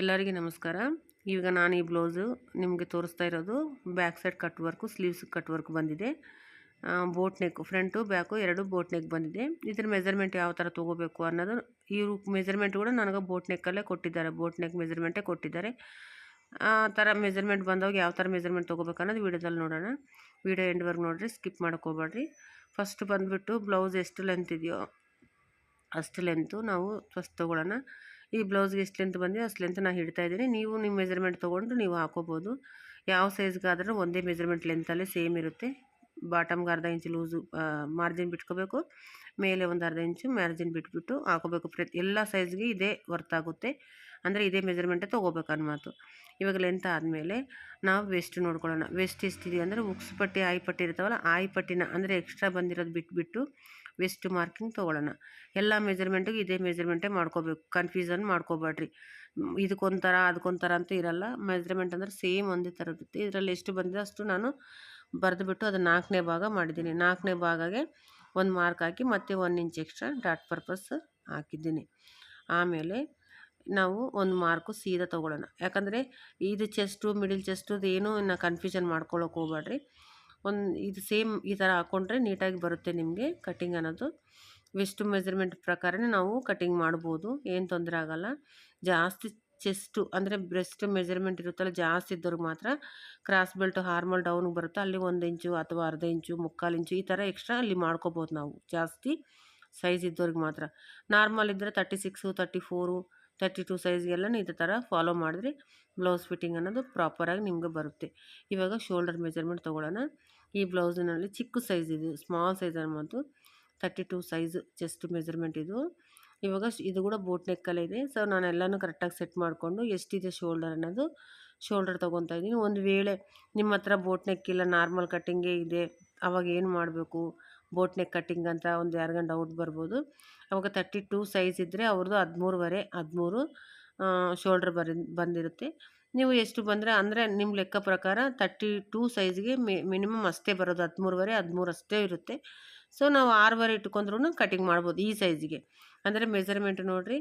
ಎಲ್ಲರಿಗೆ ನಮಸ್ಕಾರ. ಈಗ ನಾನು ಈ ಬ್ಲೌಸು ನಿಮಗೆ ತೋರಿಸ್ತಾ ಇರೋದು back side cut work, sleeves cut work ಬಂದಿದೆ. ಬೋಟ್ ನೆಕ್, ಫ್ರಂಟು, ಬ್ಯಾಕು ಎರಡು ಬೋಟ್ ನೆಕ್ ಬಂದಿದೆ. ಇದ್ರ ಮೆಜರ್ಮೆಂಟ್ ಯಾವ ಥರ ತೊಗೋಬೇಕು ಅನ್ನೋದು ಇವರು ಮೆಜರ್ಮೆಂಟ್ ಕೂಡ ನನಗೆ ಬೋಟ್ ನೆಕ್ಕಲ್ಲೇ ಕೊಟ್ಟಿದ್ದಾರೆ. ಬೋಟ್ ನೆಕ್ ಮೆಜರ್ಮೆಂಟೇ ಕೊಟ್ಟಿದ್ದಾರೆ. ಆ ಥರ ಮೆಜರ್ಮೆಂಟ್ ಬಂದಾಗ ಯಾವ ಥರ ಮೆಜರ್ಮೆಂಟ್ ತೊಗೋಬೇಕು ಅನ್ನೋದು ವೀಡಿಯೋದಲ್ಲಿ ನೋಡೋಣ. ವೀಡಿಯೋ ಎಂಡ್ವರೆಗೆ ನೋಡಿರಿ, ಸ್ಕಿಪ್ ಮಾಡ್ಕೋಬೇಡ್ರಿ. ಫಸ್ಟ್ ಬಂದುಬಿಟ್ಟು ಬ್ಲೌಸ್ ಎಷ್ಟು ಲೆಂತ್ ಇದೆಯೋ ಅಷ್ಟು ಲೆಂತು ನಾವು ಫಸ್ಟ್ ತೊಗೊಳ್ಳೋಣ. ಈ ಬ್ಲೌಸ್ಗೆ ಎಷ್ಟು ಲೆಂತ್ ಬಂದಿದೆ, ಅಷ್ಟು ಲೆಂತ್ ನಾನು ಹಿಡ್ತಾ ಇದ್ದೀನಿ. ನೀವು ನಿಮ್ಮ ಮೆಜರ್ಮೆಂಟ್ ತೊಗೊಂಡು ನೀವು ಹಾಕೋಬೋದು. ಯಾವ ಸೈಜ್ಗಾದರೂ ಒಂದೇ ಮೆಜರ್ಮೆಂಟ್ ಲೆಂತಲ್ಲೇ ಸೇಮ್ ಇರುತ್ತೆ. ಬಾಟಮ್ಗೆ ಅರ್ಧ ಇಂಚು ಲೂಸು ಮಾರ್ಜಿನ್ ಬಿಟ್ಕೋಬೇಕು. ಮೇಲೆ ಒಂದು ಅರ್ಧ ಇಂಚು ಮಾರ್ಜಿನ್ ಬಿಟ್ಬಿಟ್ಟು ಹಾಕೋಬೇಕು. ಪ್ರತಿ, ಎಲ್ಲ ಸೈಜ್ಗೆ ಇದೇ ವರ್ತ್ ಆಗುತ್ತೆ. ಅಂದರೆ ಇದೇ ಮೆಜರ್ಮೆಂಟೇ ತೊಗೋಬೇಕು ಅನ್ನೋ ಮಾತು. ಇವಾಗ ಲೆಂತ್ ಆದಮೇಲೆ ನಾವು ವೆಸ್ಟ್ ನೋಡ್ಕೊಳ್ಳೋಣ. ವೆಸ್ಟ್ ಎಷ್ಟಿದೆ ಅಂದರೆ ಉಕ್ಸ್ ಪಟ್ಟಿ, ಆಯಿ ಪಟ್ಟಿ ಇರ್ತಾವಲ್ಲ ಆಯಿ ಪಟ್ಟಿನ ಅಂದರೆ ಎಕ್ಸ್ಟ್ರಾ ಬಂದಿರೋದು ಬಿಟ್ಬಿಟ್ಟು ವೆಸ್ಟ್ ಮಾರ್ಕಿಂಗ್ ತೊಗೊಳ್ಳೋಣ. ಎಲ್ಲ ಮೆಜರ್ಮೆಂಟಿಗೆ ಇದೇ ಮೆಜರ್ಮೆಂಟೇ ಮಾಡ್ಕೋಬೇಕು. ಕನ್ಫ್ಯೂಸನ್ ಮಾಡ್ಕೋಬೇಡ್ರಿ. ಇದಕ್ಕೊಂಥರ, ಅದಕ್ಕೊಂಥರ ಅಂತ ಇರಲ್ಲ. ಮೆಜರ್ಮೆಂಟ್ ಅಂದರೆ ಸೇಮ್ ಒಂದೇ ಥರ ಇರುತ್ತೆ. ಇದರಲ್ಲಿ ಎಷ್ಟು ಬಂದಿದೆ ಅಷ್ಟು ನಾನು ಬರೆದುಬಿಟ್ಟು ಅದು ನಾಲ್ಕನೇ ಭಾಗ ಮಾಡಿದ್ದೀನಿ. ನಾಲ್ಕನೇ ಭಾಗಗೆ ಒಂದು ಮಾರ್ಕ್ ಹಾಕಿ ಮತ್ತೆ one inch extra dot purpose ಹಾಕಿದ್ದೀನಿ. ಆಮೇಲೆ ನಾವು ಒಂದು ಮಾರ್ಕು ಸೀದಾ ತೊಗೊಳ್ಳೋಣ. ಯಾಕಂದರೆ ಇದು ಚೆಸ್ಟು ಮಿಡಿಲ್ ಚೆಸ್ಟು ಏನು ಇನ್ನು ಕನ್ಫ್ಯೂಷನ್ ಮಾಡ್ಕೊಳ್ಳೋಕೆ ಹೋಗ್ಬೇಡ್ರಿ. ಒಂದು ಇದು ಸೇಮ್ ಈ ಥರ ಹಾಕ್ಕೊಂಡ್ರೆ ನೀಟಾಗಿ ಬರುತ್ತೆ ನಿಮಗೆ ಕಟ್ಟಿಂಗ್ ಅನ್ನೋದು. ವೆಸ್ಟ್ ಮೆಜರ್ಮೆಂಟ್ ಪ್ರಕಾರನೇ ನಾವು ಕಟ್ಟಿಂಗ್ ಮಾಡ್ಬೋದು, ಏನು ತೊಂದರೆ ಆಗೋಲ್ಲ. ಜಾಸ್ತಿ ಚೆಸ್ಟು ಅಂದರೆ ಬ್ರೆಸ್ಟ್ ಮೆಜರ್ಮೆಂಟ್ ಇರುತ್ತಲ್ಲ, ಜಾಸ್ತಿ ಇದ್ದವ್ರಿಗೆ ಮಾತ್ರ ಕ್ರಾಸ್ ಬೆಲ್ಟ್ ಹಾರ್ಮಲ್ ಡೌನ್ಗೆ ಬರುತ್ತೆ. ಅಲ್ಲಿ ಒಂದು ಇಂಚು ಅಥವಾ ಅರ್ಧ ಇಂಚು, ಮುಕ್ಕಾಲು ಇಂಚು ಈ ಥರ ಎಕ್ಸ್ಟ್ರಾ ಅಲ್ಲಿ ಮಾಡ್ಕೋಬೋದು ನಾವು ಜಾಸ್ತಿ ಸೈಜ್ ಇದ್ದವ್ರಿಗೆ ಮಾತ್ರ. ನಾರ್ಮಲ್ ಇದ್ದರೆ thirty six thirty four thirty two ಸೈಜ್ಗೆಲ್ಲ ಇದೇ ಥರ ಫಾಲೋ ಮಾಡಿದ್ರೆ ಬ್ಲೌಸ್ ಫಿಟ್ಟಿಂಗ್ ಅನ್ನೋದು ಪ್ರಾಪರಾಗಿ ನಿಮಗೆ ಬರುತ್ತೆ. ಇವಾಗ ಶೋಲ್ಡರ್ ಮೆಜರ್ಮೆಂಟ್ ತೊಗೊಳ್ಳೋಣ. ಈ ಬ್ಲೌಸಿನಲ್ಲಿ ಚಿಕ್ಕ ಸೈಜ್ ಇದು ಸ್ಮಾಲ್ ಸೈಜ್ ಅನ್ನೋದು thirty two size chest measurement ಇದು. ಇವಾಗ ಇದು ಕೂಡ ಬೋಟ್ ನೆಕ್ಕಲ್ಲೇ ಇದೆ. ಸೊ ನಾನು ಎಲ್ಲನೂ ಕರೆಕ್ಟಾಗಿ ಸೆಟ್ ಮಾಡಿಕೊಂಡು ಎಷ್ಟಿದೆ ಶೋಲ್ಡರ್ ಅನ್ನೋದು ಶೋಲ್ಡರ್ ತೊಗೊತಾ ಇದ್ದೀನಿ. ಒಂದು ವೇಳೆ ನಿಮ್ಮ ಹತ್ರ ಬೋಟ್ ನೆಕ್ ಇಲ್ಲ ನಾರ್ಮಲ್ ಕಟ್ಟಿಂಗೇ ಇದೆ, ಅವಾಗ ಏನು ಮಾಡಬೇಕು? ಬೋಟ್ ನೆಕ್ ಕಟ್ಟಿಂಗ್ ಅಂತ ಒಂದು ಯಾರಿಗೂ ಡೌಟ್ ಬರ್ಬೋದು. ಅವಾಗ ತರ್ಟಿ ಟೂ ಸೈಜ್ ಇದ್ದರೆ ಅವ್ರದ್ದು ಹದಿಮೂರುವರೆ, ಹದಿಮೂರು ಶೋಲ್ಡ್ರ್ ಬರಿ, ಬಂದಿರುತ್ತೆ. ನೀವು ಎಷ್ಟು ಬಂದರೆ ಅಂದರೆ ನಿಮ್ಮ ಲೆಕ್ಕ ಪ್ರಕಾರ ತರ್ಟಿ ಟೂ ಸೈಜ್ಗೆ ಮಿ ಮಿನಿಮಮ್ ಅಷ್ಟೇ ಬರೋದು. ಹದಿಮೂರುವರೆ, ಹದಿಮೂರು ಅಷ್ಟೇ ಇರುತ್ತೆ. ಸೊ ನಾವು ಆರುವರೆ ಇಟ್ಕೊಂಡ್ರೂ ಕಟಿಂಗ್ ಮಾಡ್ಬೋದು ಈ ಸೈಜ್ಗೆ ಅಂದರೆ ಮೆಜರ್ಮೆಂಟ್ ನೋಡಿರಿ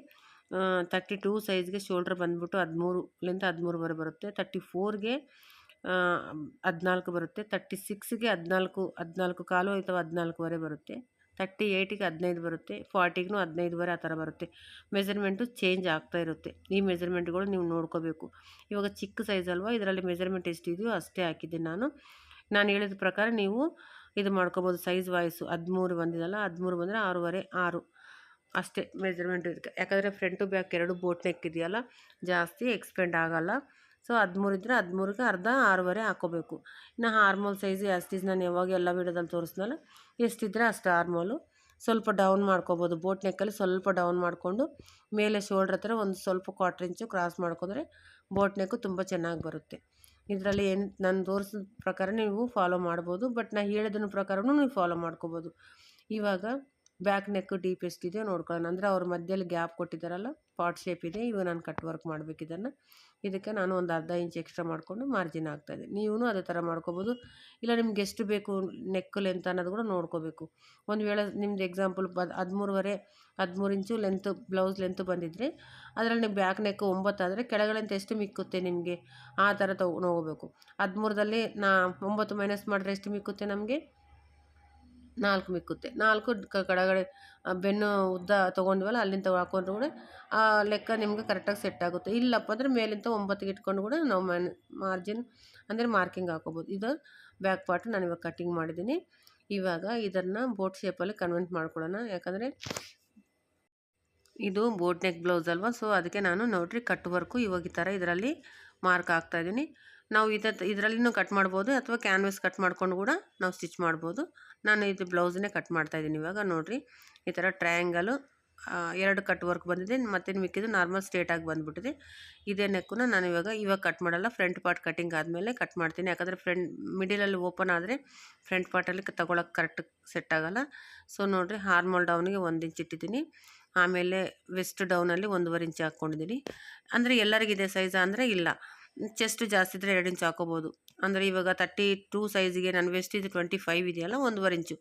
ತರ್ಟಿ ಟೂ ಸೈಜ್ಗೆ ಶೋಲ್ಡ್ರ್ ಬಂದ್ಬಿಟ್ಟು ಹದಿಮೂರಲಿಂದ ಹದಿಮೂರುವರೆ ಬರುತ್ತೆ. ತರ್ಟಿ ಫೋರ್ಗೆ ಹದಿನಾಲ್ಕು ಬರುತ್ತೆ. ತರ್ಟಿ ಸಿಕ್ಸ್ಗೆ ಹದಿನಾಲ್ಕು ಹದಿನಾಲ್ಕು ಕಾಲು ಅಥವಾ ಹದಿನಾಲ್ಕುವರೆ ಬರುತ್ತೆ. ತರ್ಟಿ ಏಯ್ಟಿಗೆ ಹದಿನೈದು ಬರುತ್ತೆ. ಫಾರ್ಟಿಗೂ ಹದಿನೈದುವರೆ ಆ ಥರ ಬರುತ್ತೆ. ಮೆಜರ್ಮೆಂಟು ಚೇಂಜ್ ಆಗ್ತಾ ಇರುತ್ತೆ. ಈ ಮೆಜರ್ಮೆಂಟ್ಗಳು ನೀವು ನೋಡ್ಕೋಬೇಕು. ಇವಾಗ ಚಿಕ್ಕ ಸೈಜ್ ಅಲ್ವಾ? ಇದರಲ್ಲಿ ಮೆಜರ್ಮೆಂಟ್ ಎಷ್ಟಿದೆಯೋ ಅಷ್ಟೇ ಹಾಕಿದ್ದೀನಿ ನಾನು. ನಾನು ಹೇಳಿದ ಪ್ರಕಾರ ನೀವು ಇದು ಮಾಡ್ಕೋಬೋದು ಸೈಜ್ ವಾಯ್ಸು ಹದಿಮೂರು ಬಂದಿದಲ್ಲ, ಹದಿಮೂರು ಬಂದರೆ ಆರೂವರೆ, ಆರು. ಅಷ್ಟೇ ಮೆಜರ್ಮೆಂಟ್ ಇರುತ್ತೆ. ಯಾಕಂದರೆ ಫ್ರಂಟು ಬ್ಯಾಕ್ ಎರಡು ಬೋಟ್ ನೆಕ್ ಇದೆಯಲ್ಲ? ಜಾಸ್ತಿ ಎಕ್ಸ್ಪೆಂಡ್ ಆಗಲ್ಲ. ಸೊ ಹದಿಮೂರು ಇದ್ದರೆ ಹದಿಮೂರಿಗೆ ಅರ್ಧ ಆರೂವರೆ ಹಾಕೋಬೇಕು. ಇನ್ನು ಹಾರ್ಮೋಲ್ ಸೈಜು ಎಷ್ಟಿಸ್ ನಾನು ಯಾವಾಗ ಎಲ್ಲ ವೀಡಿಯೋದಲ್ಲಿ ತೋರಿಸ್ನಲ್ಲ, ಎಷ್ಟಿದ್ರೆ ಅಷ್ಟು ಹಾರ್ಮೋಲು. ಸ್ವಲ್ಪ ಡೌನ್ ಮಾಡ್ಕೋಬೋದು, ಬೋಟ್ ನೆಕ್ಕಲ್ಲಿ ಸ್ವಲ್ಪ ಡೌನ್ ಮಾಡಿಕೊಂಡು ಮೇಲೆ ಶೋಲ್ಡ್ರ್ ಹತ್ರ ಒಂದು ಸ್ವಲ್ಪ ಕ್ವಾರ್ಟರ್ ಇಂಚು ಕ್ರಾಸ್ ಮಾಡ್ಕೊಂಡ್ರೆ ಬೋಟ್ ನೆಕ್ಕು ತುಂಬ ಚೆನ್ನಾಗಿ ಬರುತ್ತೆ. ಇದರಲ್ಲಿ ಏನು, ನಾನು ತೋರಿಸಿದ ಪ್ರಕಾರ ನೀವು ಫಾಲೋ ಮಾಡ್ಬೋದು, ಬಟ್ ನಾನು ಹೇಳಿದ ಪ್ರಕಾರನೂ ನೀವು ಫಾಲೋ ಮಾಡ್ಕೋಬೋದು. ಇವಾಗ ಬ್ಯಾಕ್ ನೆಕ್ ಡೀಪ್ ಎಷ್ಟಿದೆಯೋ ನೋಡ್ಕೊಳ್ಳೋಣ. ಅಂದರೆ ಅವ್ರ ಮಧ್ಯದಲ್ಲಿ ಗ್ಯಾಪ್ ಕೊಟ್ಟಿದ್ದಾರಲ್ಲ ಪಾಟ್ ಶೇಪ್ ಇದೆ ಇವು ನಾನು ಕಟ್ ವರ್ಕ್ ಮಾಡಬೇಕು ಇದನ್ನು. ಇದಕ್ಕೆ ನಾನು ಒಂದು ಅರ್ಧ ಇಂಚ್ ಎಕ್ಸ್ಟ್ರಾ ಮಾಡಿಕೊಂಡು ಮಾರ್ಜಿನ್ ಹಾಕ್ತಾಯಿದ್ದೆ ನೀವು ಅದೇ ಥರ ಮಾಡ್ಕೋಬೋದು. ಇಲ್ಲ ನಿಮ್ಗೆ ಎಷ್ಟು ಬೇಕು ನೆಕ್ ಲೆಂತ್ ಅನ್ನೋದು ಕೂಡ ನೋಡ್ಕೋಬೇಕು. ಒಂದು ವೇಳೆ ನಿಮ್ದು ಎಕ್ಸಾಂಪಲ್ ಬ ಹದಿಮೂರುವರೆ, ಹದಿಮೂರು ಇಂಚು ಲೆಂತ್, ಬ್ಲೌಸ್ ಲೆಂತ್ ಬಂದಿದ್ದರೆ ಅದರಲ್ಲಿ ನೀವು ಬ್ಯಾಕ್ ನೆಕ್ ಒಂಬತ್ತಾದರೆ ಕೆಳಗಡೆಂತ ಎಷ್ಟು ಮಿಕ್ಕುತ್ತೆ ನಿಮಗೆ? ಆ ಥರ ತಗೊಂಡು ಹೋಗಬೇಕು ಹದಿಮೂರದಲ್ಲಿ ನಾ ಒಂಬತ್ತು ಮೈನಸ್ ಮಾಡಿದ್ರೆ ಎಷ್ಟು ಮಿಕ್ಕುತ್ತೆ ನಮಗೆ? ನಾಲ್ಕು ಮಿಕ್ಕುತ್ತೆ. ನಾಲ್ಕು ಕಡೆಗಡೆ ಬೆನ್ನು ಉದ್ದ ತೊಗೊಂಡ್ವಲ್ಲ, ಅಲ್ಲಿಂದ ಹಾಕೊಂಡ್ರು ಕೂಡ ಆ ಲೆಕ್ಕ ನಿಮ್ಗೆ ಕರೆಕ್ಟಾಗಿ ಸೆಟ್ ಆಗುತ್ತೆ. ಇಲ್ಲಪ್ಪ ಅಂದರೆ ಮೇಲಿಂದ ಒಂಬತ್ತಿಗೆ ಇಟ್ಕೊಂಡು ಕೂಡ ನಾವು ಮ್ಯಾನ್ ಮಾರ್ಜಿನ್ ಅಂದರೆ ಮಾರ್ಕಿಂಗ್ ಹಾಕೋಬೋದು. ಇದು ಬ್ಯಾಕ್ ಪಾರ್ಟ್ ನಾನು ಇವಾಗ ಕಟ್ಟಿಂಗ್ ಮಾಡಿದ್ದೀನಿ. ಇವಾಗ ಇದನ್ನು ಬೋಟ್ ಶೇಪಲ್ಲಿ ಕನ್ವರ್ಟ್ ಮಾಡ್ಕೊಳ್ಳೋಣ. ಯಾಕಂದರೆ ಇದು ಬೋಟ್ ನೆಕ್ ಬ್ಲೌಸ್ ಅಲ್ವಾ? ಸೊ, ಅದಕ್ಕೆ ನಾನು ನೋಡ್ರಿ ಕಟ್ ವರ್ಕು ಇವಾಗ ಈ ಥರ ಇದರಲ್ಲಿ ಮಾರ್ಕ್ ಹಾಕ್ತಾಯಿದ್ದೀನಿ ನಾವು ಇದ ಇದರಲ್ಲಿನೂ ಕಟ್ ಮಾಡ್ಬೋದು ಅಥವಾ ಕ್ಯಾನ್ವಸ್ ಕಟ್ ಮಾಡ್ಕೊಂಡು ಕೂಡ ನಾವು ಸ್ಟಿಚ್ ಮಾಡ್ಬೋದು. ನಾನು ಇದು ಬ್ಲೌಸನ್ನೇ ಕಟ್ ಮಾಡ್ತಾಯಿದ್ದೀನಿ ಇವಾಗ, ನೋಡಿರಿ. ಈ ಥರ ಟ್ರಯಾಂಗಲು ಎರಡು ಕಟ್ ವರ್ಕ್ ಬಂದಿದೆ. ಮತ್ತು ಮಿಕ್ಕಿದ್ದು? ನಾರ್ಮಲ್ ಸ್ಟ್ರೇಟಾಗಿ ಬಂದುಬಿಟ್ಟಿದೆ. ಇದೇ ನೆಕ್ಕನ್ನ ನಾನು ಇವಾಗ ಇವಾಗ ಕಟ್ ಮಾಡಲ್ಲ. ಫ್ರಂಟ್ ಪಾರ್ಟ್ ಕಟಿಂಗ್ ಆದಮೇಲೆ ಕಟ್ ಮಾಡ್ತೀನಿ. ಯಾಕಂದರೆ ಫ್ರಂಟ್ ಮಿಡಿಲಲ್ಲಿ ಓಪನ್ ಆದರೆ ಫ್ರಂಟ್ ಪಾರ್ಟಲ್ಲಿ ತಗೊಳಕ್ಕೆ ಕರೆಕ್ಟ್ ಸೆಟ್ ಆಗೋಲ್ಲ. ಸೊ ನೋಡಿರಿ ಹಾರ್ಮೋಲ್ ಡೌನಿಗೆ ಒಂದು ಇಂಚ್ ಇಟ್ಟಿದ್ದೀನಿ. ಆಮೇಲೆ ವೆಸ್ಟ್ ಡೌನಲ್ಲಿ ಒಂದೂವರೆ ಇಂಚ್ ಹಾಕ್ಕೊಂಡಿದ್ದೀನಿ. ಅಂದರೆ ಎಲ್ಲರಿಗಿದೆ ಸೈಜ್ ಅಂದರೆ ಇಲ್ಲ. ಚೆಸ್ಟ್ ಜಾಸ್ತಿ ಇದ್ದರೆ ಎರಡು ಇಂಚ್ ಹಾಕೋಬೋದು. ಅಂದರೆ ಇವಾಗ ತರ್ಟಿ ಟೂ ಸೈಜಿಗೆ ನನ್ನ ವೆಸ್ಟ್ ಇದು ಟ್ವೆಂಟಿ ಫೈವ್ ಇದೆಯಲ್ಲ, ಒಂದೂವರೆ ಇಂಚು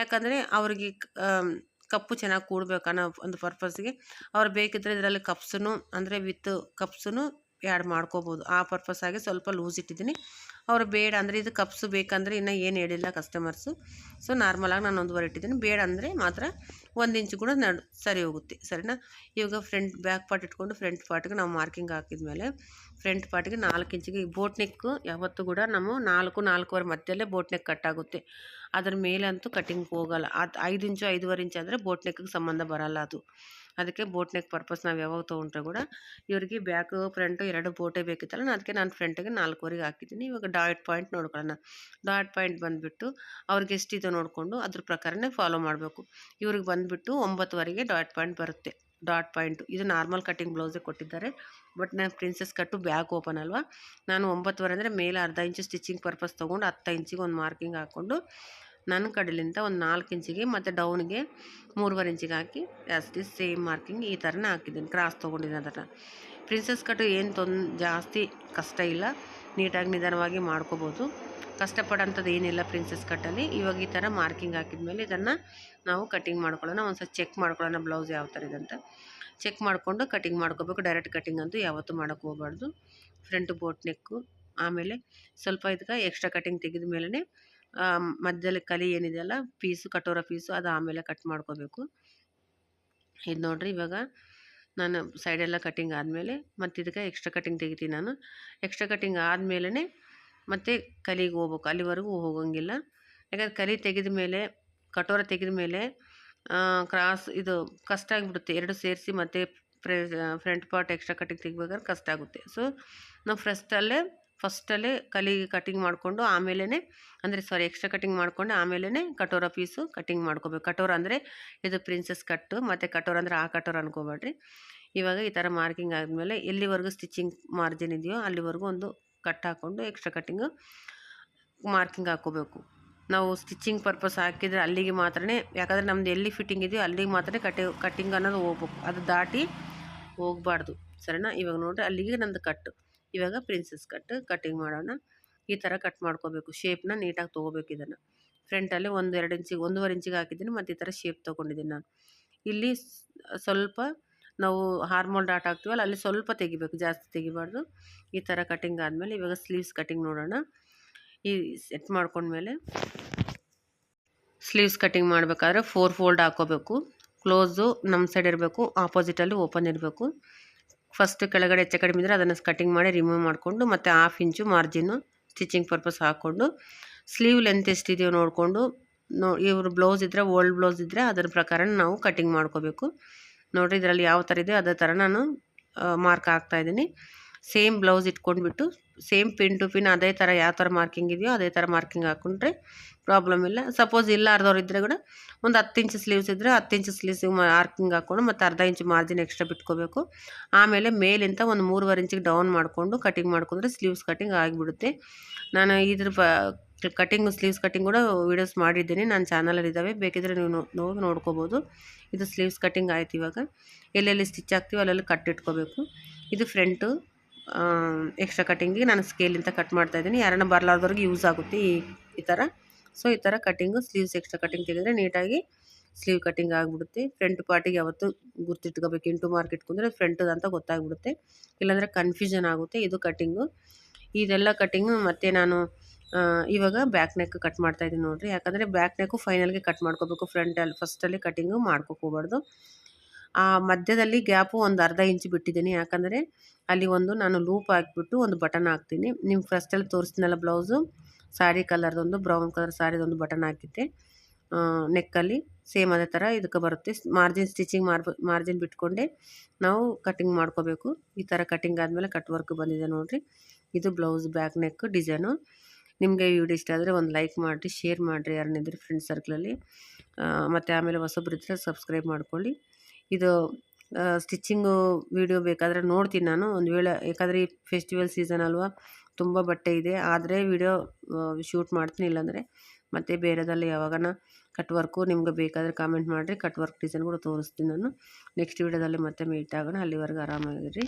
ಯಾಕಂದರೆ ಅವ್ರಿಗೆ ಕಪ್ಪು ಚೆನ್ನಾಗಿ ಕೂಡಬೇಕು ಅನ್ನೋ ಒಂದು ಪರ್ಪಸ್ಗೆ ಅವ್ರು ಬೇಕಿದ್ದರೆ ಇದರಲ್ಲಿ ಕಪ್ಸನ್ನು ಅಂದರೆ ವಿತ್ ಕಪ್ಸನ್ನು ಆ್ಯಡ್ ಮಾಡ್ಕೋಬೋದು. ಆ ಪರ್ಪಸ್ಸಾಗಿ ಸ್ವಲ್ಪ ಲೂಸ್ ಇಟ್ಟಿದ್ದೀನಿ. ಅವರು ಬೇಡ ಅಂದರೆ ಇದು ಕಪ್ಸು ಬೇಕಂದರೆ ಇನ್ನೂ ಏನು ಹೇಳಿಲ್ಲ ಕಸ್ಟಮರ್ಸು ಸೊ ನಾರ್ಮಲಾಗಿ ನಾನು ಒಂದುವರೆ ಇಟ್ಟಿದ್ದೀನಿ ಬೇಡ ಅಂದರೆ ಮಾತ್ರ ಒಂದು ಇಂಚು ಕೂಡ ನಡು ಸರಿ ಹೋಗುತ್ತೆ. ಸರಿನಾ? ಇವಾಗ ಫ್ರಂಟ್ ಬ್ಯಾಕ್ ಪಾರ್ಟ್ ಇಟ್ಕೊಂಡು ಫ್ರಂಟ್ ಪಾರ್ಟ್ಗೆ ನಾವು ಮಾರ್ಕಿಂಗ್ ಹಾಕಿದ ಮೇಲೆ ಫ್ರಂಟ್ ಪಾರ್ಟ್ಗೆ ನಾಲ್ಕು ಇಂಚಿಗೆ ಈ ಬೋಟ್ ಯಾವತ್ತೂ ಕೂಡ ನಾವು ನಾಲ್ಕು, ನಾಲ್ಕೂವರೆ ಮಧ್ಯದಲ್ಲೇ ಬೋಟ್ ನೆಕ್ ಕಟ್ ಆಗುತ್ತೆ. ಅದ್ರ ಮೇಲಂತೂ ಕಟಿಂಗ್ ಹೋಗಲ್ಲ. ಅದು ಐದು ಇಂಚು ಐದುವರೆ ಇಂಚು ಅಂದರೆ ಬೋಟ್ ಸಂಬಂಧ ಬರಲ್ಲ ಅದು. ಅದಕ್ಕೆ ಬೋಟ್ ನೆಕ್ ಪರ್ಪಸ್ ನಾವು ಯಾವಾಗ ತೊಗೊಂಡ್ರೆ ಕೂಡ ಇವರಿಗೆ ಬ್ಯಾಕು, ಫ್ರಂಟು ಎರಡು ಬೋಟೇ ಬೇಕಿತ್ತಲ್ಲ, ನಾನು ಅದಕ್ಕೆ ನಾನು ಫ್ರಂಟಿಗೆ ನಾಲ್ಕುವರೆಗೆ ಹಾಕಿದ್ದೀನಿ. ಇವಾಗ ಡಾಟ್ ಪಾಯಿಂಟ್ ನೋಡ್ಕೊಳ್ಳೋಣ. ಡಾಟ್ ಪಾಯಿಂಟ್ ಬಂದುಬಿಟ್ಟು ಅವ್ರಿಗೆ ಎಷ್ಟಿದೆ ನೋಡಿಕೊಂಡು ಅದ್ರ ಪ್ರಕಾರನೇ ಫಾಲೋ ಮಾಡಬೇಕು. ಇವ್ರಿಗೆ ಬಂದುಬಿಟ್ಟು ಒಂಬತ್ತುವರೆಗೆ ಡಾಟ್ ಪಾಯಿಂಟ್ ಬರುತ್ತೆ. Dot point. ಇದು ನಾರ್ಮಲ್ ಕಟ್ಟಿಂಗ್ ಬ್ಲೌಸೇ ಕೊಟ್ಟಿದ್ದಾರೆ. ಬಟ್ ನಾನು ಪ್ರಿನ್ಸಸ್ ಕಟ್ಟು ಬ್ಯಾಕ್ ಓಪನ್ ಅಲ್ವಾ? ನಾನು ಒಂಬತ್ತುವರೆ ಅಂದರೆ ಮೇಲೆ ಅರ್ಧ ಇಂಚು ಸ್ಟಿಚಿಂಗ್ ಪರ್ಪಸ್ ತೊಗೊಂಡು ಹತ್ತು ಇಂಚಿಗೆ ಒಂದು ಮಾರ್ಕಿಂಗ್ ಹಾಕ್ಕೊಂಡು ನನ್ನ ಕಡಲಿಂದ ಒಂದು ನಾಲ್ಕು ಇಂಚಿಗೆ ಮತ್ತು ಡೌನ್ಗೆ ಮೂರುವರೆ ಇಂಚಿಗೆ ಹಾಕಿ ಜಾಸ್ತಿ ಸೇಮ್ ಮಾರ್ಕಿಂಗ್ ಈ ಥರನೇ ಹಾಕಿದ್ದೀನಿ. ಕ್ರಾಸ್ ತೊಗೊಂಡಿದ್ದೀನಿ ಅದನ್ನು. ಪ್ರಿನ್ಸಸ್ ಕಟ್ಟು ಏನು ತೊಂದ್ ಜಾಸ್ತಿ ಕಷ್ಟ ಇಲ್ಲ. ನೀಟಾಗಿ ನಿಧಾನವಾಗಿ ಮಾಡ್ಕೋಬೋದು. ಕಷ್ಟಪಡೋಂಥದ್ದು ಏನಿಲ್ಲ ಪ್ರಿನ್ಸಸ್ ಕಟ್ಟಲ್ಲಿ ಇವಾಗ ಈ ಥರ ಮಾರ್ಕಿಂಗ್ ಹಾಕಿದ ಮೇಲೆ ಇದನ್ನು ನಾವು ಕಟ್ಟಿಂಗ್ ಮಾಡ್ಕೊಳ್ಳೋಣ. ಒಂದು ಸಲ ಚೆಕ್ ಮಾಡ್ಕೊಳ್ಳೋಣ ಬ್ಲೌಸ್ ಯಾವ ಥರ ಇದೆ ಅಂತ. ಚೆಕ್ ಮಾಡಿಕೊಂಡು ಕಟ್ಟಿಂಗ್ ಮಾಡ್ಕೋಬೇಕು. ಡೈರೆಕ್ಟ್ ಕಟ್ಟಿಂಗ್ ಅಂತೂ ಯಾವತ್ತೂ ಮಾಡೋಕ್ಕೆ ಹೋಗಬಾರ್ದು. ಫ್ರಂಟ್ ಬೋಟ್ ನೆಕ್ಕು ಆಮೇಲೆ ಸ್ವಲ್ಪ ಇದಕ್ಕೆ ಎಕ್ಸ್ಟ್ರಾ ಕಟ್ಟಿಂಗ್ ತೆಗೆದ ಮೇಲೇ ಮಧ್ಯದಲ್ಲಿ ಕಲಿ ಏನಿದೆಯಲ್ಲ ಪೀಸು ಕಟೋರ ಪೀಸು ಅದು ಆಮೇಲೆ ಕಟ್ ಮಾಡ್ಕೋಬೇಕು. ಇದು ನೋಡಿರಿ ಇವಾಗ ನಾನು ಸೈಡೆಲ್ಲ ಕಟಿಂಗ್ ಆದಮೇಲೆ ಮತ್ತು ಇದಕ್ಕೆ ಎಕ್ಸ್ಟ್ರಾ ಕಟಿಂಗ್ ತೆಗಿತೀನಿ ನಾನು. ಎಕ್ಸ್ಟ್ರಾ ಕಟಿಂಗ್ ಆದಮೇಲೆ ಮತ್ತು ಕಲಿಗೆ ಹೋಗ್ಬೇಕು, ಅಲ್ಲಿವರೆಗೂ ಹೋಗೋಂಗಿಲ್ಲ. ಯಾಕಂದ್ರೆ ಕಲಿ ತೆಗೆದ ಮೇಲೆ ಕಟೋರ ತೆಗೆದ ಮೇಲೆ ಕ್ರಾಸ್ ಇದು ಕಷ್ಟ ಆಗಿಬಿಡುತ್ತೆ. ಎರಡು ಸೇರಿಸಿ ಮತ್ತು ಫ್ರೆ ಫ್ರಂಟ್ ಪಾರ್ಟ್ ಎಕ್ಸ್ಟ್ರಾ ಕಟಿಂಗ್ ತೆಗಿಬೇಕಾದ್ರೆ ಕಷ್ಟ ಆಗುತ್ತೆ. ಸೊ ನಾವು ಫಸ್ಟಲ್ಲೇ ಫಸ್ಟಲ್ಲೇ ಕಲಿ ಕಟಿಂಗ್ ಮಾಡಿಕೊಂಡು ಆಮೇಲೆ ಅಂದರೆ ಸಾರಿ ಎಕ್ಸ್ಟ್ರಾ ಕಟಿಂಗ್ ಮಾಡಿಕೊಂಡು ಆಮೇಲೆ ಕಟೋರ ಪೀಸು ಕಟಿಂಗ್ ಮಾಡ್ಕೋಬೇಕು. ಕಟೋರ ಅಂದರೆ ಇದು ಪ್ರಿನ್ಸಸ್ ಕಟ್ಟು ಮತ್ತು ಕಟೋರ ಅಂದರೆ ಆ ಕಟೋರ ಅನ್ಕೋಬೇಡ್ರಿ ಇವಾಗ ಈ ಥರ ಮಾರ್ಕಿಂಗ್ ಆದಮೇಲೆ ಎಲ್ಲಿವರೆಗೂ ಸ್ಟಿಚಿಂಗ್ ಮಾರ್ಜಿನ್ ಇದೆಯೋ ಅಲ್ಲಿವರೆಗೂ ಒಂದು ಕಟ್ ಹಾಕ್ಕೊಂಡು ಎಕ್ಸ್ಟ್ರಾ ಕಟ್ಟಿಂಗು ಮಾರ್ಕಿಂಗ್ ಹಾಕ್ಕೋಬೇಕು ನಾವು ಸ್ಟಿಚಿಂಗ್ ಪರ್ಪಸ್ ಹಾಕಿದರೆ ಅಲ್ಲಿಗೆ ಮಾತ್ರ ಯಾಕಂದರೆ ನಮ್ದು ಎಲ್ಲಿ ಫಿಟ್ಟಿಂಗ್ ಇದೆಯೋ ಅಲ್ಲಿಗೆ ಮಾತ್ರ ಕಟಿ ಕಟ್ಟಿಂಗ್ ಅನ್ನೋದು ಹೋಗ್ಬೇಕು. ಅದು ದಾಟಿ ಹೋಗ್ಬಾರ್ದು. ಸರಿನಾ? ಇವಾಗ ನೋಡಿರಿ ಅಲ್ಲಿಗೆ ನಂದು ಕಟ್ಟು ಇವಾಗ ಪ್ರಿನ್ಸಸ್ ಕಟ್ ಕಟ್ಟಿಂಗ್ ಮಾಡೋಣ. ಈ ಥರ ಕಟ್ ಮಾಡ್ಕೋಬೇಕು. ಶೇಪ್ನ ನೀಟಾಗಿ ತೊಗೋಬೇಕು ಇದನ್ನು. ಫ್ರಂಟಲ್ಲಿ ಒಂದು ಎರಡು ಇಂಚಿಗೆ ಒಂದೂವರೆ ಇಂಚಿಗೆ ಹಾಕಿದ್ದೀನಿ ಮತ್ತು ಈ ಥರ ಶೇಪ್ ತೊಗೊಂಡಿದ್ದೀನಿ ನಾನು. ಇಲ್ಲಿ ಸ್ವಲ್ಪ ನಾವು ಹಾರ್ಮೋಲ್ ಡಾಟ್ ಹಾಕ್ತೀವಲ್ಲ, ಅಲ್ಲಿ ಸ್ವಲ್ಪ ತೆಗಿಬೇಕು, ಜಾಸ್ತಿ ತೆಗಿಬಾರ್ದು. ಈ ಥರ ಕಟ್ಟಿಂಗ್ ಆದಮೇಲೆ ಇವಾಗ ಸ್ಲೀವ್ಸ್ ಕಟ್ಟಿಂಗ್ ನೋಡೋಣ. ಈ ಸೆಟ್ ಮಾಡ್ಕೊಂಡ್ಮೇಲೆ ಸ್ಲೀವ್ಸ್ ಕಟ್ಟಿಂಗ್ ಮಾಡಬೇಕಾದ್ರೆ ಫೋರ್ ಫೋಲ್ಡ್ ಹಾಕೋಬೇಕು. ಕ್ಲೋಸು ನಮ್ಮ ಸೈಡ್ ಇರಬೇಕು, ಆಪೋಸಿಟಲ್ಲಿ ಓಪನ್ ಇರಬೇಕು. ಫಸ್ಟ್ ಕೆಳಗಡೆ ಹೆಚ್ಚು ಕಡಿಮೆ ಇದ್ದರೆ ಅದನ್ನು ಕಟಿಂಗ್ ಮಾಡಿ ರಿಮೂವ್ ಮಾಡಿಕೊಂಡು ಮತ್ತು ಹಾಫ್ ಇಂಚು ಮಾರ್ಜಿನ್ನು ಸ್ಟಿಚಿಂಗ್ ಪರ್ಪಸ್ ಹಾಕ್ಕೊಂಡು ಸ್ಲೀವ್ ಲೆಂತ್ ಎಷ್ಟಿದೆಯೋ ನೋಡಿಕೊಂಡು ನೋ, ಇವರು ಬ್ಲೌಸ್ ಇದ್ದರೆ ಓಲ್ಡ್ ಬ್ಲೌಸ್ ಇದ್ದರೆ ಅದರ ಪ್ರಕಾರ ನಾವು ಕಟಿಂಗ್ ಮಾಡ್ಕೋಬೇಕು. ನೋಡಿರಿ ಇದರಲ್ಲಿ ಯಾವ ಥರ ಇದೆ, ಅದೇ ಥರ ನಾನು ಮಾರ್ಕ್ ಹಾಕ್ತಾಯಿದ್ದೀನಿ ಸೇಮ್ ಬ್ಲೌಸ್ ಇಟ್ಕೊಂಡ್ಬಿಟ್ಟು, ಸೇಮ್ ಪಿನ್ ಟು ಪಿನ್ ಅದೇ ಥರ ಯಾವ ಥರ ಮಾರ್ಕಿಂಗ್ ಇದೆಯೋ ಅದೇ ಥರ ಮಾರ್ಕಿಂಗ್ ಹಾಕ್ಕೊಂಡ್ರೆ ಪ್ರಾಬ್ಲಮ್ ಇಲ್ಲ. ಸಪೋಸ್ ಇಲ್ಲಾರ್ದವ್ರು ಇದ್ದರೆ ಕೂಡ ಒಂದು ಹತ್ತು ಇಂಚು ಸ್ಲೀವ್ಸ್ ಇದ್ದರೆ ಹತ್ತು ಇಂಚು ಸ್ಲೀವ್ಸ್ ಮಾರ್ಕಿಂಗ್ ಹಾಕ್ಕೊಂಡು ಮತ್ತು ಅರ್ಧ ಇಂಚು ಮಾರ್ಜಿನ್ ಎಕ್ಸ್ಟ್ರಾ ಬಿಟ್ಕೋಬೇಕು. ಆಮೇಲೆ ಮೇಲಿಂದ ಒಂದು ಮೂರುವರೆ ಇಂಚಿಗೆ ಡೌನ್ ಮಾಡಿಕೊಂಡು ಕಟಿಂಗ್ ಮಾಡ್ಕೊಂಡ್ರೆ ಸ್ಲೀವ್ಸ್ ಕಟಿಂಗ್ ಆಗಿಬಿಡುತ್ತೆ. ನಾನು ಇದ್ರ ಕಟಿಂಗ್ ಸ್ಲೀವ್ಸ್ ಕಟಿಂಗ್ ಕೂಡ ವೀಡಿಯೋಸ್ ಮಾಡಿದ್ದೀನಿ. ನನ್ನ ಚಾನಲಲ್ಲಿ ಇದ್ದಾವೆ. ಬೇಕಿದ್ರೆ ನೀವು ನೋಡಿ ನೋಡ್ಕೋಬೋದು. ಇದು ಸ್ಲೀವ್ಸ್ ಕಟಿಂಗ್ ಆಯ್ತು ಇವಾಗ. ಎಲ್ಲೆಲ್ಲಿ ಸ್ಟಿಚ್ ಹಾಕ್ತೀವಿ ಅಲ್ಲೆಲ್ಲಿ ಕಟ್ ಇಟ್ಕೋಬೇಕು. ಇದು ಫ್ರಂಟು ಎಕ್ಸ್ಟ್ರಾ ಕಟ್ಟಿಂಗಿಗೆ ನಾನು ಸ್ಕೇಲಿಂದ ಕಟ್ ಮಾಡ್ತಾ ಇದ್ದೀನಿ. ಯಾರನ್ನ ಬರಲಾರ್ದವ್ರಿಗೆ ಯೂಸ್ ಆಗುತ್ತೆ ಈ ಈ ಥರ ಸೊ ಈ ಥರ ಕಟ್ಟಿಂಗು ಸ್ಲೀವ್ಸ್ ಎಕ್ಸ್ಟ್ರಾ ಕಟ್ಟಿಂಗ್ ತೆಗೆದ್ರೆ ನೀಟಾಗಿ ಸ್ಲೀವ್ ಕಟ್ಟಿಂಗ್ ಆಗಿಬಿಡುತ್ತೆ. ಫ್ರಂಟ್ ಪಾರ್ಟಿಗೆ ಯಾವತ್ತು ಗುರ್ತಿಟ್ಕೋಬೇಕು. ಇಂಟು ಮಾರ್ಕ್ ಇಟ್ಕೊಂಡ್ರೆ ಫ್ರಂಟದು ಅಂತ ಗೊತ್ತಾಗ್ಬಿಡುತ್ತೆ. ಇಲ್ಲಾಂದರೆ ಕನ್ಫ್ಯೂಷನ್ ಆಗುತ್ತೆ ಇದು ಕಟ್ಟಿಂಗು ಇದೆಲ್ಲ ಕಟ್ಟಿಂಗು ಮತ್ತು ನಾನು ಇವಾಗ ಬ್ಯಾಕ್ ನೆಕ್ ಕಟ್ ಮಾಡ್ತಾಯಿದ್ದೀನಿ ನೋಡಿರಿ. ಯಾಕಂದರೆ ಬ್ಯಾಕ್ ನೆಕ್ಕು ಫೈನಲ್ಗೆ ಕಟ್ ಮಾಡ್ಕೋಬೇಕು. ಫ್ರಂಟಲ್ಲಿ ಫಸ್ಟಲ್ಲಿ ಕಟ್ಟಿಂಗು ಮಾಡ್ಕೋಕೋಬಾರ್ದು ಆ ಮಧ್ಯದಲ್ಲಿ ಗ್ಯಾಪು ಒಂದು ಅರ್ಧ ಇಂಚು ಬಿಟ್ಟಿದ್ದೀನಿ. ಯಾಕಂದರೆ ಅಲ್ಲಿ ಒಂದು ನಾನು ಲೂಪ್ ಹಾಕಿಬಿಟ್ಟು ಒಂದು ಬಟನ್ ಹಾಕ್ತೀನಿ. ನಿಮ್ಮ ಫಸ್ಟಲ್ಲಿ ತೋರಿಸ್ತೀನಲ್ಲ ಬ್ಲೌಸು ಸಾರಿ ಕಲರ್ದೊಂದು, ಬ್ರೌನ್ ಕಲರ್ ಸಾರಿದೊಂದು ಬಟನ್ ಹಾಕಿದ್ದೆ. ನೆಕ್ಕಲ್ಲಿ ಸೇಮ್ ಅದೇ ಥರ ಇದಕ್ಕೆ ಬರುತ್ತೆ. ಮಾರ್ಜಿನ್ ಸ್ಟಿಚಿಂಗ್ ಮಾಡ್ಬೋ, ಮಾರ್ಜಿನ್ ಬಿಟ್ಕೊಂಡೆ ನಾವು ಕಟಿಂಗ್ ಮಾಡ್ಕೋಬೇಕು. ಈ ಥರ ಕಟಿಂಗ್ ಆದಮೇಲೆ ಕಟ್ ವರ್ಕ್ ಬಂದಿದೆ ನೋಡಿರಿ. ಇದು ಬ್ಲೌಸ್, ಬ್ಯಾಕ್ ನೆಕ್, ಡಿಸೈನು. ನಿಮಗೆ ವಿಡಿಯೋ ಇಷ್ಟ ಆದರೆ ಒಂದು ಲೈಕ್ ಮಾಡಿರಿ, ಶೇರ್ ಮಾಡಿರಿ ಯಾರನ್ನಿದ್ರೆ ಫ್ರೆಂಡ್ ಸರ್ಕಲಲ್ಲಿ ಮತ್ತು ಆಮೇಲೆ ಹೊಸಬ್ರು ಇದ್ದರೆ ಸಬ್ಸ್ಕ್ರೈಬ್ ಮಾಡ್ಕೊಳ್ಳಿ. ಇದು ಸ್ಟಿಚ್ಚಿಂಗು ವೀಡಿಯೋ ಬೇಕಾದರೆ ನೋಡ್ತೀನಿ ನಾನು. ಒಂದು ವೇಳೆ ಯಾಕಂದರೆ ಈ ಫೆಸ್ಟಿವಲ್ ಸೀಸನ್ ಅಲ್ವಾ, ತುಂಬ ಬಟ್ಟೆ ಇದೆ. ಆದರೆ ವಿಡಿಯೋ ಶೂಟ್ ಮಾಡ್ತೀನಿ ಇಲ್ಲಾಂದರೆ ಮತ್ತು ಬೇರೆದಲ್ಲಿ ಯಾವಾಗನ ಕಟ್ ವರ್ಕು ನಿಮ್ಗೆ ಬೇಕಾದರೆ ಕಾಮೆಂಟ್ ಮಾಡಿರಿ. ಕಟ್ ವರ್ಕ್ ಡಿಸೈನ್ ಕೂಡ ತೋರಿಸ್ತೀನಿ ನಾನು. ನೆಕ್ಸ್ಟ್ ವೀಡಿಯೋದಲ್ಲಿ ಮತ್ತೆ ಮೀಟ್ ಆಗೋಣ. ಅಲ್ಲಿವರೆಗೂ ಆರಾಮಾಗಿರಿ.